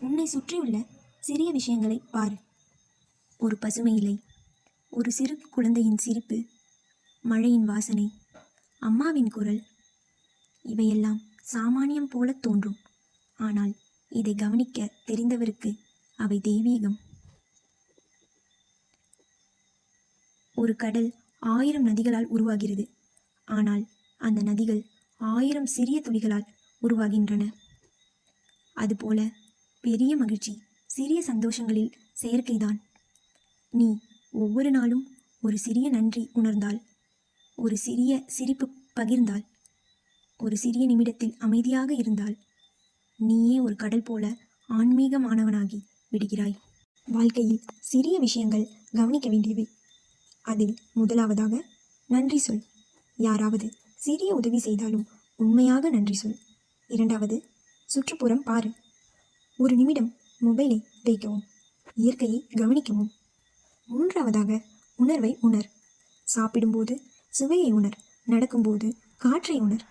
உன்னை சுற்றியுள்ள சிறிய விஷயங்களை பார். ஒரு பசுமை இலை ஒரு சிறு குழந்தையின் சிரிப்பு மழையின் வாசனை அம்மாவின் குரல் இவையெல்லாம் சாமானியம் போல தோன்றும். ஆனால் இதை கவனிக்க தெரிந்தவருக்கு அவை தெய்வீகம். ஒரு கடல் ஆயிரம் நதிகளால் உருவாகிறது. ஆனால் அந்த நதிகள் ஆயிரம் சிறிய துளிகளால் உருவாகின்றன. அதுபோல பெரிய மகிழ்ச்சி சிறிய சந்தோஷங்களில் செயற்கைதான். நீ ஒவ்வொரு நாளும் ஒரு சிறிய நன்றி உணர்ந்தால் ஒரு சிறிய சிரிப்பு பகிர்ந்தால் ஒரு சிறிய நிமிடத்தில் அமைதியாக இருந்தால் நீயே ஒரு கடல் போல ஆன்மீகமானவனாகி விடுகிறாய். வாழ்க்கையில் சிறிய விஷயங்கள் கவனிக்க வேண்டியவை. அதில் முதலாவதாக நன்றி சொல். யாராவது சிறிய உதவி செய்தாலும் உண்மையாக நன்றி சொல். இரண்டாவது சுற்றுப்புறம் பாரு. ஒரு நிமிடம் மொபைலை வைக்கவும் இயற்கையை கவனிக்கவும். மூன்றாவதாக உணர்வை உணர். சாப்பிடும்போது சுவையை உணர் நடக்கும்போது காற்றை உணர்.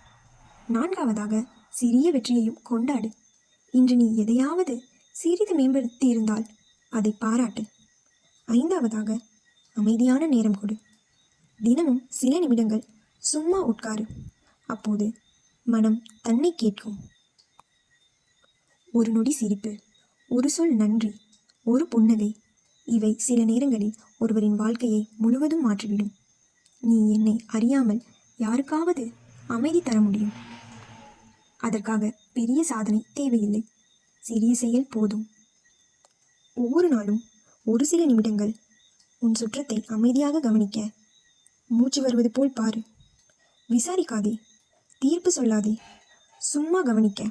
நான்காவதாக சிறிய வெற்றியையும் கொண்டாடு. இன்று நீ எதையாவது சிறிது மேம்படுத்தி இருந்தால் அதை பாராட்டு. ஐந்தாவதாக அமைதியான நேரம் கொடு. தினமும் சில நிமிடங்கள் சும்மா உட்காரு. அப்போது மனம் தன்னை கேட்கும். ஒரு நொடி சிரிப்பு ஒரு சொல் நன்றி ஒரு புன்னகை. இவை சில நேரங்களில் ஒருவரின் வாழ்க்கையை முழுவதும் மாற்றிவிடும். நீ என்னை அறியாமல் யாருக்காவது அமைதி தர முடியும். அதற்காக பெரிய சாதனை தேவையில்லை. சிறிய செயல் போதும். ஒவ்வொரு நாளும் ஒரு சில நிமிடங்கள் உன் சுற்றத்தை அமைதியாக கவனிக்க. மூச்சு வருவது போல் பாரு. விசாரிக்காதே. தீர்ப்பு சொல்லாதே. சும்மா கவனிக்க.